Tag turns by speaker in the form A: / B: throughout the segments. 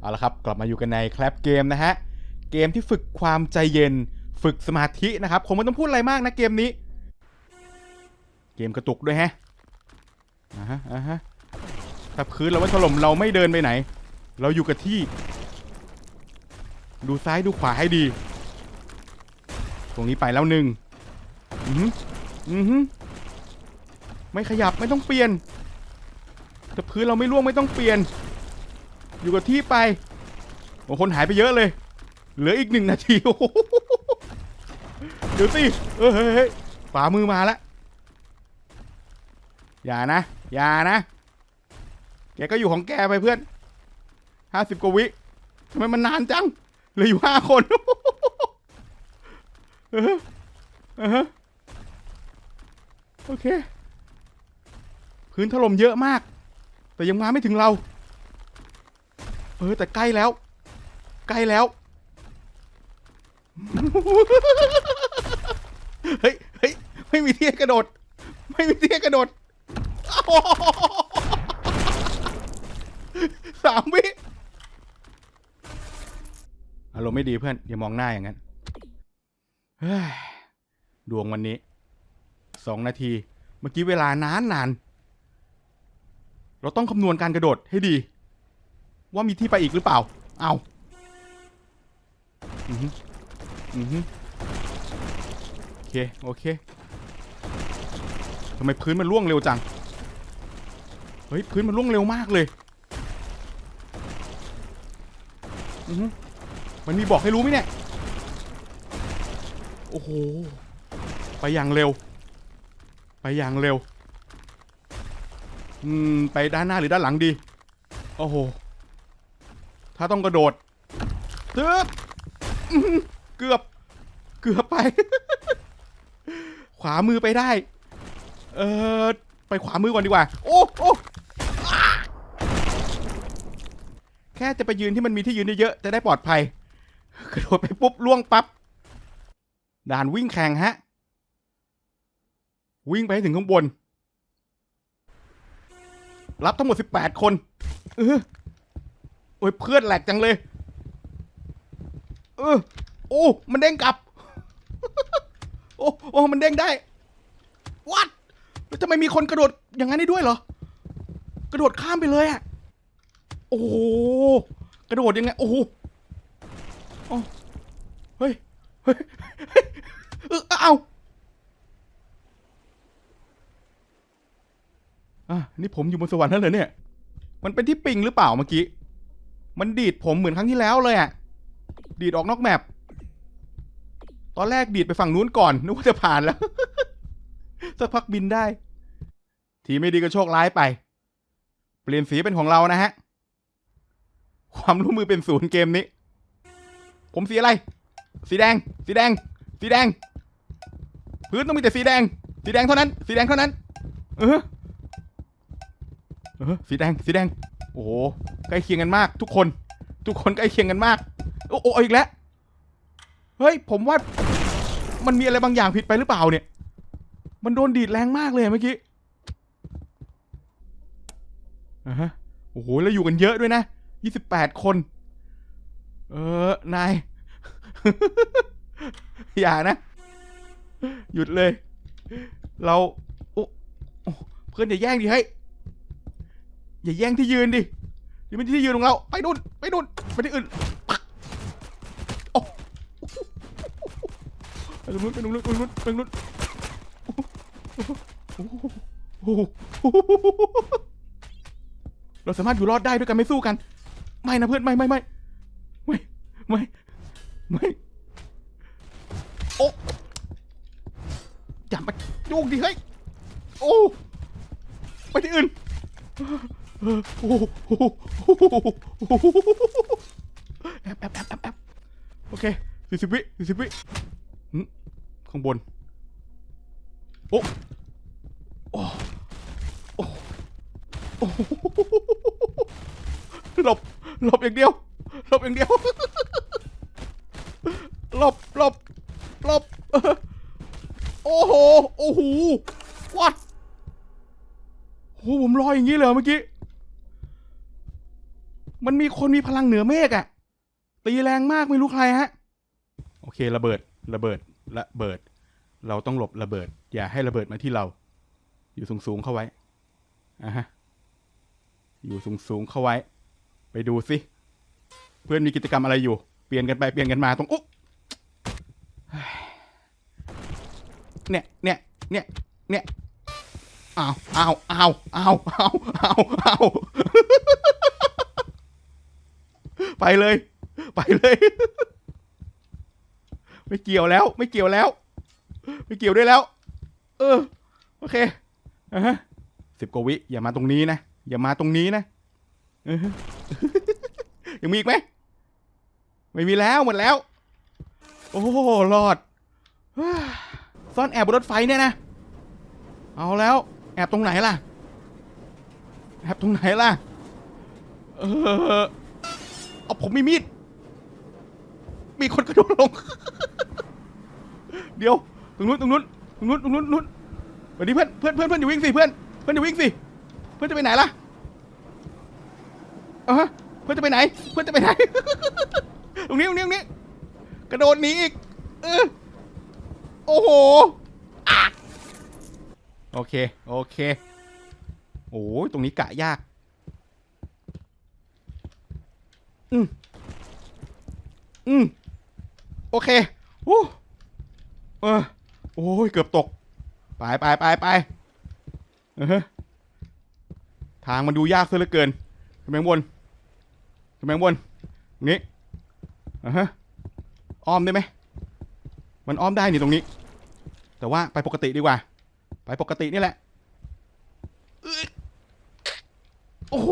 A: เอาละครับ กลับมาอยู่กันในแคลปเกมนะฮะ เกมที่ฝึกความใจเย็น ฝึกสมาธินะครับ คงไม่ต้องพูดอะไรมากนะเกมนี้ เกมกระตุกด้วยฮะอ่าฮะอ่าฮะถ้าพื้นเราไม่ถล่มเราไม่เดินไปไหน เราอยู่กับที่ ดูซ้ายดูขวาให้ดี ตรงนี้ไปแล้วหนึ่งอืออือไม่ขยับไม่ต้องเปลี่ยนแต่พื้นเราไม่ร่วงไม่ต้องเปลี่ยน อยู่กับที่ไปโอ้คนหายไปเยอะเลย เหลืออีกหนึ่งนาทีโอ้เดี๋ยวสิเออเฮ้ยฝามือมาแล้วอย่านะ อย่านะ แกก็อยู่ของแกไปเพื่อนห้าสิบกว่าวิทำไมมันนานจังเหลืออยู่ห้าคนเออเออโอเค พื้นถล่มเยอะมาก แต่ยังมาไม่ถึงเรา เออแต่ใกล้แล้ว ใกล้แล้ว เฮ้ยเฮ้ยไม่มีเที่ให้กระโดด ไม่มีเที่ให้กระโดดสามวิอารมณ์ไม่ดีเพื่อน อย่ามองหน้าอย่างนั้นดวงวันนี้สองนาที เมื่อกี้เวลานานนาน เราต้องคำนวณการกระโดดให้ดี ว่ามีที่ไปอีกหรือเปล่า เอาอือฮึอือฮึโอเค โอเคทำไมพื้นมันร่วงเร็วจัง เฮ้ย พื้นมันร่วงเร็วมากเลย อือฮึมันมีบอกให้รู้ไหมเนี่ย โอ้โห ไปอย่างเร็ว ไปอย่างเร็ว อืม ไปด้านหน้าหรือด้านหลังดี โอ้โห ถ้าต้องกระโดดตึ๊บเกือบ เกือบไป ขวามือไปได้ เออไปขวามือก่อนดีกว่า โอ้โอ้แค่จะไปยืนที่มันมีที่ยืนเยอะๆ จะได้ปลอดภัย กระโดดไปปุ๊บล่วงปั๊บ ด่านวิ่งแข่งฮะ วิ่งไปให้ถึงข้างบน รับทั้งหมด 18 คน เออ โอ้ยเพื่อนแหลกจังเลย เออโอ้มันเด้งกลับ โอ้โอ้มันเด้งได้วัดแล้วทำไมมีคนกระโดดอย่างนั้นได้ด้วยเหรอ กระโดดข้ามไปเลยอะโอ้กระโดดยังไง โอ้โหเฮ้ยเฮ้ย เฮ้ยเออเอาอะนี่ผมอยู่บนสวรรค์นั่นเลยเนี่ย มันเป็นที่ปิงหรือเปล่าเมื่อกี้ มันดีดผมเหมือนครั้งที่แล้วเลยอะดีดออกนอกแมปตอนแรกดีดไปฝั่งนู้นก่อนนึกว่าจะผ่านแล้ว สักพักบินได้ ทีไม่ดีก็โชคร้ายไป เปลี่ยนสีเป็นของเรานะฮะ ความร่วมมือเป็นศูนย์เกมนี้ ผมสีอะไร สีแดง สีแดง สีแดง พื้นต้องมีแต่สีแดง สีแดงเท่านั้น สีแดงเท่านั้น เออเออสีแดง สีแดง โอ้โหใกล้เคียงกันมาก ทุกคน ทุกคนใกล้เคียงกันมาก โอ้โอ้เอาอีกแล้วเฮ้ยผมว่ามันมีอะไรบางอย่างผิดไปหรือเปล่าเนี่ย มันโดนดีดแรงมากเลยเมื่อกี้อ่าฮะโอ้โหแล้วอยู่กันเยอะด้วยนะยี่สิบแปดคน เออนาย อย่านะ หยุดเลย เรา โอ้เพื่อนอย่าแย่งดิเฮ้ย อย่าแย่งที่ยืนดินี่เป็นที่ยืนของเรา ไปนู่นไปนู่นไปที่อื่นปักโอ้ไปนู้นไปนู้นไปนู้นไปนู้นโอ้โหโอ้โหเราสามารถอยู่รอดได้ด้วยกันไม่สู้กัน ไม่นะเพื่อนไม่ไม่ไม่ไม่ไม่ไม่โอ้อย่ามายุ่งดิเฮ้ยโอ้ไปที่อื่น โอ้โหโอ้โหโอ้โหโอ้โหแอบแอบแอบแอบแอบโอเคสี่สิบวิสี่สิบวิข้างบน โอ้โอ้โอ้โอ้หลบหลบอย่างเดียวหลบอย่างเดียวหลบหลบหลบโอ้โห โอ้โหวัดโอ้ผมลอยอย่างนี้เลยเมื่อกี้ มันมีคนมีพลังเหนือเมฆอะตีแรงมากไม่รู้ใครฮะ โอเคระเบิดระเบิดระเบิด เราต้องหลบระเบิด อย่าให้ระเบิดมาที่เรา อยู่สูงๆเข้าไว้อะฮะอยู่สูงๆเข้าไว้ ไปดูสิเพื่อนมีกิจกรรมอะไรอยู่ เปลี่ยนกันไปเปลี่ยนกันมาตรงอุ๊เฮ้ยเนี่ยเนี่ยเนี่ยเนี่ยอ้าวอ้าวอ้าวอ้าวอ้าวอ้าว ไปเลย ไปเลย ไม่เกี่ยวแล้ว ไม่เกี่ยวแล้ว ไม่เกี่ยวด้วยแล้ว เออ โอเคอะฮะสิบกว่าวิ อย่ามาตรงนี้นะ อย่ามาตรงนี้นะเออยังมีอีกไหม ไม่มีแล้วหมดแล้ว โอ้รอด ซ่อนแอบบนรถไฟเนี่ยนะ เอาแล้ว แอบตรงไหนล่ะ แอบตรงไหนล่ะ เออ เอาผมมีมีด มีคนกระโดดลง เดี๋ยวตรงนู้นตรงนู้นตรงนู้นตรงนู้นตรงนู้นสวัสดีเพื่อนเพื่อนเพื่อนเพื่อนอย่าวิ่งสิเพื่อนเพื่อนอย่าวิ่งสิเพื่อนจะไปไหนล่ะอะฮะเพื่อนจะไปไหน เพื่อนจะไปไหน ตรงนี้ตรงนี้ตรงนี้กระโดดหนีอีกเออโอ้โหอะโอเคโอเคโอ้ยตรงนี้กะยาก อืมอืมโอเคอู้เออโอ้ยเกือบตก ไปไปไปไปเออทางมันดูยากซะเหลือเกินขึ้นไปข้างบนขึ้นไปข้างบนนี้อะฮะอ้อมได้ไหมมันอ้อมได้นี่ตรงนี้ แต่ว่าไปปกติดีกว่า ไปปกตินี่แหละอึ๊ดโอ้โห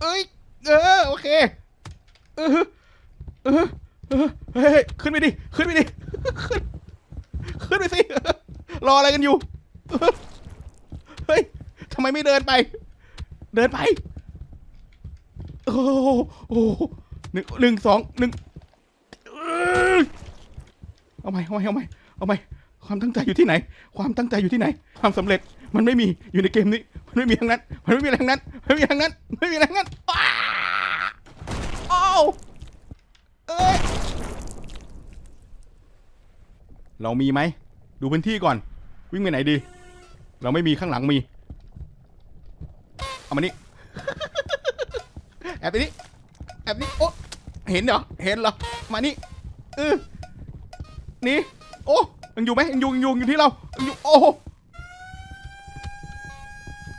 A: เอ้ย เออโอเคเออเออเออเฮ้ยขึ้นไปดิขึ้นไปดิขึ้นขึ้นไปสิรออะไรกันอยู่เฮ้ยทำไมไม่เดินไป เดินไปโอ้โหโอ้หนึ่งหนึ่งสองหนึ่งเอาใหม่เอาใหม่เอาใหม่เอาใหม่ความตั้งใจอยู่ที่ไหน ความตั้งใจอยู่ที่ไหน ความสำเร็จมันไม่มีอยู่ในเกมนี้ มันไม่มีทั้งนั้น มันไม่มีทั้งนั้นไม่มีทั้งนั้นไม่มีทั้งนั้น เอ้ยเรามีไหม ดูพื้นที่ก่อน วิ่งไปไหนดี เราไม่มีข้างหลังมี เอามานี่ แอบไปนี่ แอบนี่ โอ้เห็นเหรอ เห็นเหรอ มานี่เออนี่ โอ้ยังอยู่ไหมยังอยู่ยังอยู่อยู่ที่เรายังอยู่ โอ้โห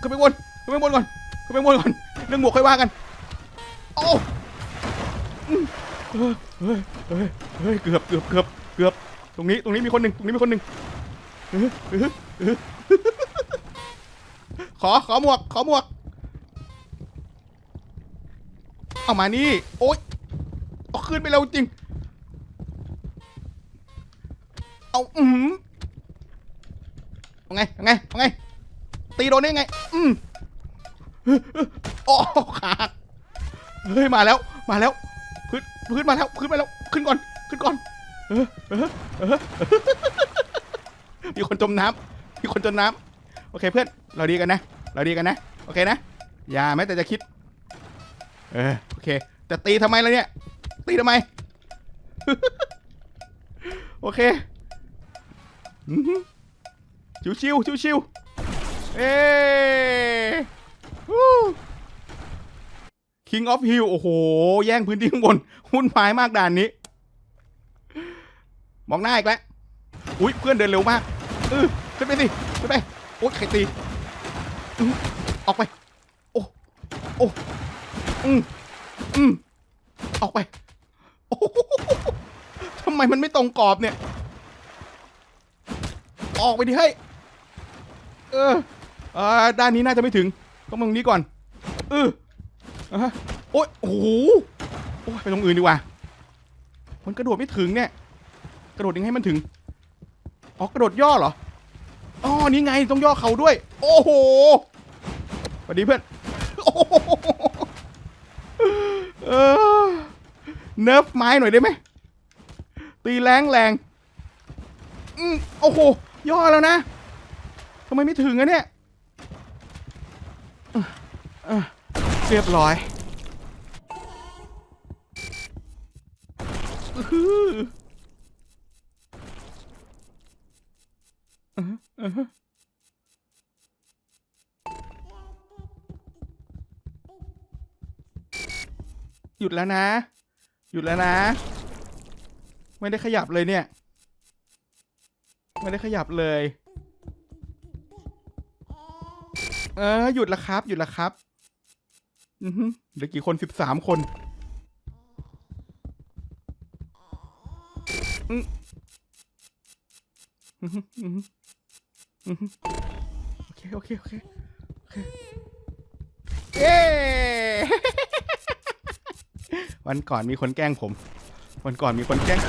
A: ขึ้นไปบนขึ้นไปบนก่อนขึ้นไปบนก่อน เรื่องหมวกค่อยว่ากัน โอ้ เฮ้ยเฮ้ยเกือบเกือบเกือบเกือบตรงนี้ตรงนี้มีคนหนึ่งตรงนี้มีคนหนึ่งขอขอหมวกขอหมวกเอามานี่โอ๊ยเอาขึ้นไปแล้วจริง เอาอืมเอาไงเอาไงเอาไง ตีโดนได้ไง อืมโอ้ขาเฮ้ย มาแล้ว มาแล้ว พื้นมาแล้วพื้นมาแล้วขึ้นก่อนขึ้นก่อนเออเออเออมีคนจมน้ำมีคนจมน้ำโอเคเพื่อนเราดีกันนะ เราดีกันนะ โอเคนะ อย่าแม้แต่จะคิด เออโอเค แต่ตีทำไมล่ะเนี่ย ตีทำไม โอเคอื้อหือชิวชิวชิวชิวเอ้ King of Hill โอ้โห แย่งพื้นที่ข้างบน หุ้นพายมากด่านนี้ มองหน้าอีกแล้ว อุ้ยเพื่อนเดินเร็วมากเออขึ้นไปสิขึ้นไป โอ๊ยใครตีออกไป โอ้ โอ้ อืมอืมออกไป โอ้โหทำไมมันไม่ตรงกรอบเนี่ย ออกไปดิเฮ้เออเออด้านนี้น่าจะไม่ถึง ต้องมาตรงนี้ก่อน เออ โอ๊ยโอ้โหโอ้ยไปตรงอื่นดีกว่า มันกระโดดไม่ถึงเนี่ย กระโดดยังให้มันถึง อ๋อกระโดดย่อเหรอ อ๋อ นี่ไงต้องย่อเขาด้วย โอ้โหสวัสดีเพื่อนเออเนิร์ฟไม้หน่อยได้ไหม ตีแรงแรงอืมโอ้โห ย่อแล้วนะทำไมไม่ถึงอะเนี่ย เรียบร้อยอือหืออือฮึอือฮึหยุดแล้วนะ หยุดแล้วนะ ไม่ได้ขยับเลยเนี่ย ไม่ได้ขยับเลย เออ หยุดแล้วครับ หยุดแล้วครับ อือฮึเหลือกี่คนสิบสามคนอืมอือฮึอือฮึอือฮึโอเค โอเค โอเค โอเค เย้ วันก่อนมีคนแกล้งผม วันก่อนมีคนแกล้ง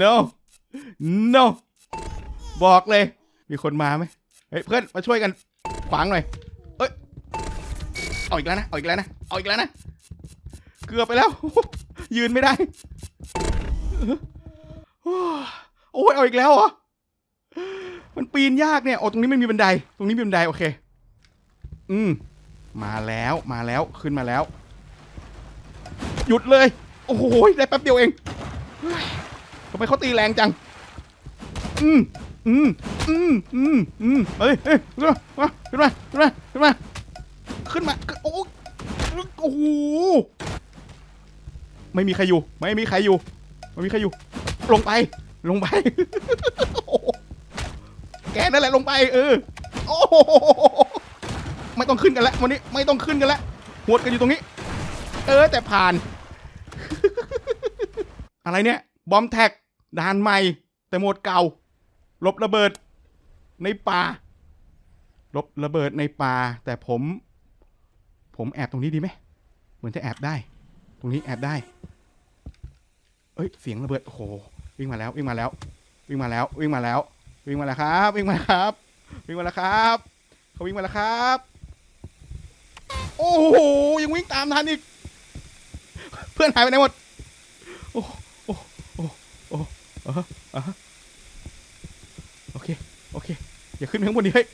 A: no no บอกเลย มีคนมาไหมเฮ้ยเพื่อนมาช่วยกันขวางหน่อยเอ้ย เอาอีกแล้วนะ เอาอีกแล้วนะ เอาอีกแล้วนะ เกือบไปแล้ว ยืนไม่ได้ โอ้ยเอาอีกแล้วเหรอ มันปีนยากเนี่ย โอ้ตรงนี้ไม่มีบันได ตรงนี้มีบันไดโอเค อืม มาแล้ว มาแล้ว ขึ้นมาแล้ว หยุดเลย โอ้โห ได้แป๊บเดียวเองทำไมเขาตีแรงจัง อืม อืม อืม อืม อืมเฮ้ยเฮ้ยขึ้นมาขึ้นมาขึ้นมาขึ้นมา ขึ้นมา โอ้โหโอ้โหไม่มีใครอยู่ ไม่มีใครอยู่ ไม่มีใครอยู่ ลงไป ลงไป แกนั่นแหละลงไป เออ โอ้โหไม่ต้องขึ้นกันแล้ววันนี้ไม่ต้องขึ้นกันแล้วหวดกันอยู่ตรงนี้ เออ แต่ผ่าน อะไรเนี่ย บอมแท็กด่านใหม่ แต่หมดเก่า ลบระเบิดในป่า ลบระเบิดในป่า แต่ผม ผมแอบตรงนี้ดีไหม เหมือนจะแอบได้ ตรงนี้แอบได้ เอ้ย เสียงระเบิด โอ้โห วิ่งมาแล้ว วิ่งมาแล้ว วิ่งมาแล้ว วิ่งมาแล้ว วิ่งมาแล้วครับ วิ่งมาแล้วครับ วิ่งมาแล้วครับ เขาวิ่งมาแล้วครับ โอ้โห ยังวิ่งตามทันอีก เพื่อนหายไปไหนหมด โอ้โอ้โอ้โอ้อะอะโอเค โอเค อย่าขึ้นไปข้างบนดิเฮ้ย